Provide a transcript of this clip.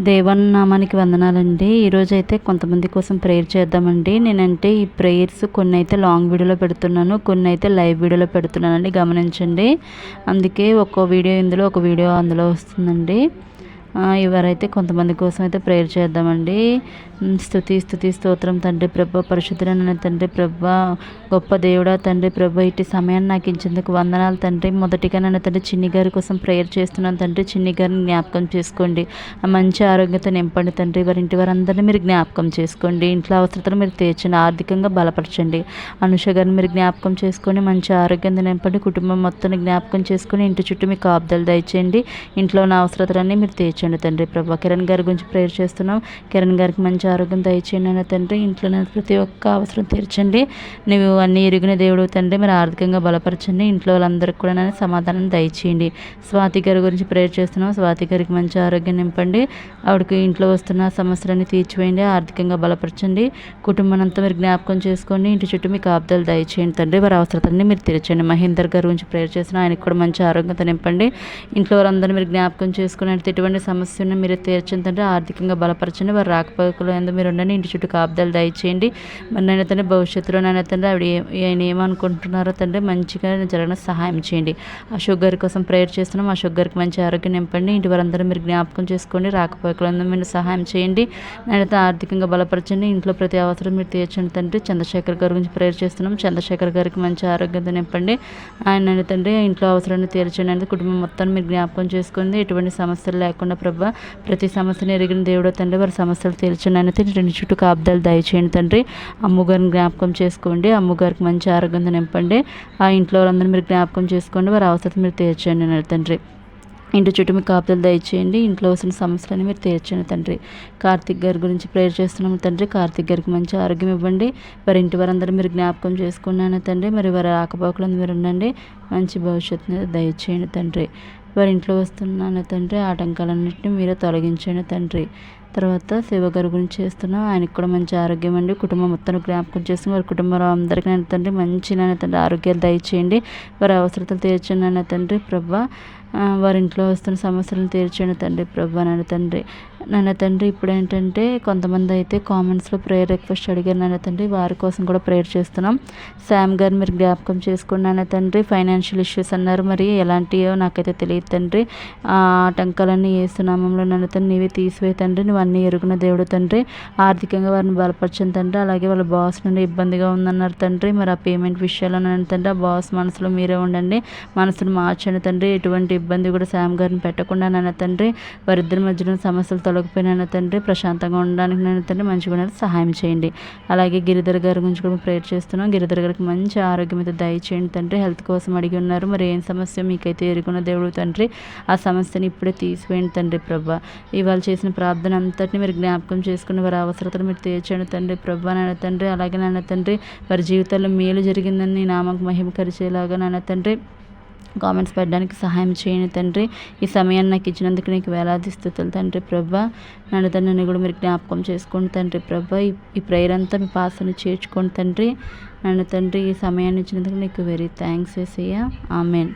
దేవన్ నామానికి వందనాలండి. ఈరోజు అయితే కొంతమంది కోసం ప్రేయర్ చేద్దామండి. నేనంటే ఈ ప్రేయర్స్ కొన్ని అయితే లాంగ్ వీడియోలో పెడుతున్నాను కొన్ని అయితే లైవ్ వీడియోలో పెడుతున్నానండి. గమనించండి. అందుకే ఒక్కో వీడియో ఇందులో ఒక వీడియో అందులో వస్తుందండి. ఎవరైతే కొంతమంది కోసం అయితే ప్రేయర్ చేద్దామండి. స్థుతి స్థుతి స్తోత్రం. తండ్రి ప్రభ పరిశుద్ధులైన తండ్రి ప్రభ గొప్ప దేవుడా తండ్రి ప్రభ ఇటు సమయాన్ని నాకు ఇచ్చేందుకు వందనాలు తండ్రి. మొదటిగా నన్ను తండ్రి చిన్ని గారి కోసం ప్రేయర్ చేస్తున్నాను తండ్రి. చిన్ని గారిని జ్ఞాపకం చేసుకోండి. మంచి ఆరోగ్యతను నింపండి తండ్రి. వారి ఇంటి వారందరినీ మీరు జ్ఞాపకం చేసుకోండి. ఇంట్లో అవసరతలు మీరు తీర్చండి. ఆర్థికంగా బలపరచండి. అనుష గారిని మీరు జ్ఞాపకం చేసుకొని మంచి ఆరోగ్యంతో నింపండి. కుటుంబం మొత్తాన్ని జ్ఞాపకం చేసుకొని ఇంటి చుట్టూ మీకు కాపుదలు దయచేయండి. ఇంట్లో ఉన్న అవసరతలన్నీ మీరు తీర్చండి. దయచేయండి తండ్రి ప్రభా. కిరణ్ గారి గురించి ప్రేయర్ చేస్తున్నాం. కిరణ్ గారికి మంచి ఆరోగ్యం దయచేయండి అన్న తండ్రి. ఇంట్లో ప్రతి ఒక్క అవసరం తీర్చండి. నువ్వు అన్ని ఎరిగిన దేవుడు తండ్రి. మీరు ఆర్థికంగా బలపరచండి. ఇంట్లో వాళ్ళందరికీ కూడా నన్ను సమాధానం దయచేయండి. స్వాతి గారి గురించి ప్రేయర్ చేస్తున్నాం. స్వాతి గారికి మంచి ఆరోగ్యం నింపండి. ఆవిడకి ఇంట్లో వస్తున్న సమస్యలన్నీ తీర్చివేయండి. ఆర్థికంగా బలపరచండి. కుటుంబానంతా మీరు జ్ఞాపకం చేసుకోండి. ఇంటి చుట్టూ మీకు ఆబ్దాలు దయచేయండి తండ్రి. వారి అవసరతల్ని మీరు తీర్చండి. మహేందర్ గారి గురించి ప్రేయర్ చేసిన ఆయనకు కూడా మంచి ఆరోగ్యంతో నింపండి. ఇంట్లో వారందరూ మీరు జ్ఞాపకం చేసుకుని ఎటువంటి సమస్యను మీరు తీర్చండి ఆర్థికంగా బలపరచండి. వారు రాకపోకలు ఎందుకు మీరు ఉండండి. ఇంటి చుట్టూ కాపుదలు దయచేయండి. మరి నేను తండ్రి భవిష్యత్తులో నేను తండ్రి ఆవిడ ఆయన ఏమనుకుంటున్నారో తండ్రి మంచిగా జరగడం సహాయం చేయండి. ఆ షుగర్ కోసం ప్రేయర్ చేస్తున్నాం. ఆ షుగర్కి మంచి ఆరోగ్యం నింపండి. ఇంటి వారందరూ మీరు జ్ఞాపకం చేసుకోండి. రాకపోకలు ఎందుకు మీరు సహాయం చేయండి. నేనైతే ఆర్థికంగా బలపరచండి. ఇంట్లో ప్రతి అవసరం మీరు తీర్చండి తండ్రి. చంద్రశేఖర్ గారి గురించి ప్రేయర్ చేస్తున్నాం. చంద్రశేఖర్ గారికి మంచి ఆరోగ్యం నింపండి. ఆయన తండ్రి ఇంట్లో అవసరాన్ని తీర్చండి అనేది కుటుంబం మొత్తాన్ని మీరు జ్ఞాపకం చేసుకోండి ఎటువంటి సమస్యలు లేకుండా ప్రభా. ప్రతి సమస్యను ఎరిగిన దేవుడు తండ్రి వారి సమస్యలు తీర్చండి. తిని రెండు చుట్టూ కాపుదాలు దయచేయండి తండ్రి. అమ్మగారిని జ్ఞాపకం చేసుకోండి. అమ్మగారికి మంచి ఆరోగ్యం నింపండి. ఆ ఇంట్లో వాళ్ళందరూ మీరు జ్ఞాపకం చేసుకోండి. వారి అవసరం మీరు తీర్చండి అన్నారు తండ్రి. ఇంటి చుట్టూ మీకు కాపుదలు దయచేయండి. ఇంట్లో వచ్చిన సమస్యలన్నీ మీరు తీర్చండి తండ్రి. కార్తిక్ గారి గురించి ప్రేయర్ చేస్తున్నాము తండ్రి. కార్తిక్ గారికి మంచి ఆరోగ్యం ఇవ్వండి. వారి ఇంటి వారందరూ మీరు జ్ఞాపకం చేసుకున్నాను తండ్రి. మరి వారి ఆకపోకలను మీరు ఉండండి. మంచి భవిష్యత్తుని దయచేయండి తండ్రి. వారి ఇంట్లో వస్తున్నాను తండ్రి ఆటంకాలన్నింటినీ మీరే తొలగించండి తండ్రి. తర్వాత శివగారి గురించి చేస్తున్నాం ఆయనకు కూడా మంచి ఆరోగ్యం అండి. కుటుంబం మొత్తం జ్ఞాపకం చేసుకుని వారి కుటుంబంలో అందరికీ తండ్రి మంచి నాన్న తండ్రి ఆరోగ్యాలు దయచేయండి. వారి అవసరతలు తీర్చండి నాన్న తండ్రి ప్రభా. వారి ఇంట్లో వస్తున్న సమస్యలను తీర్చండి తండ్రి ప్రభు. నాన్న తండ్రి నాన్న తండ్రి ఇప్పుడు ఏంటంటే కొంతమంది అయితే కామెంట్స్లో ప్రేయర్ రిక్వెస్ట్ అడిగారు. నాన్న తండ్రి వారి కోసం కూడా ప్రేయర్ చేస్తున్నాం. శామ్ గారు మీరు జ్ఞాపకం చేసుకోండి. నాన్న తండ్రి ఫైనాన్షియల్ ఇష్యూస్ అన్నారు. మరి ఎలాంటివో నాకైతే తెలియదు తండ్రి. ఆ ఆటంకాలన్నీ వేస్తున్నామంలో నన్ను తండ్రి నీవే తీసివే తండ్రి. నువ్వు అన్నీ ఎరుగున దేవుడు తండ్రి. ఆర్థికంగా వారిని బలపరచని తండ్రి. అలాగే వాళ్ళ బాస్ నుండి ఇబ్బందిగా ఉందన్నారు తండ్రి. మరి ఆ పేమెంట్ విషయాల్లో నన్ను తండ్రి ఆ బాస్ మనసులో మీరే ఉండండి. మనసును మార్చండి తండ్రి. ఎటువంటి ఇబ్బంది కూడా శామ్ గారిని పెట్టకుండా నాన్న తండ్రి వారిద్దరి మధ్యలో సమస్యలు తొలగిపోయిన తండ్రి ప్రశాంతంగా ఉండడానికి నేను తండ్రి మంచిగా సహాయం చేయండి. అలాగే గిరిధర్ గారి గురించి కూడా ప్రేయర్ చేస్తున్నాం. గిరిధర్ గారికి మంచి ఆరోగ్యం అయితే దయచేయండి తండ్రి. హెల్త్ కోసం అడిగి ఉన్నారు. మరి ఏం సమస్య మీకైతే ఎరుగున్న దేవుడు తండ్రి ఆ సమస్యని ఇప్పుడే తీసివేయండి తండ్రి ప్రభా. ఇవాళ చేసిన ప్రార్థన అంతటిని మీరు జ్ఞాపకం చేసుకుని వారి అవసరతను మీరు తీర్చండి తండ్రి ప్రభా నాన్న తండ్రి. అలాగే నాన్న తండ్రి వారి జీవితాల్లో మేలు జరిగిందని నామకు మహిమకరిచేలాగా నాన్న తండ్రి కామెంట్స్ పెట్టడానికి సహాయం చేయని తండ్రి. ఈ సమయాన్ని నాకు ఇచ్చినందుకు నీకు వేలాది స్థుతులు తండ్రి ప్రభా. నన్ను తండ్రిని కూడా మీరు జ్ఞాపకం చేసుకోండి తండ్రి ప్రభ. ఈ ప్రేయర్ అంతా మీ పాసని చేర్చుకోండి తండ్రి. నన్ను తండ్రి ఈ సమయాన్ని ఇచ్చినందుకు నీకు వెరీ థ్యాంక్స్ వేసయ్యా ఆమెన్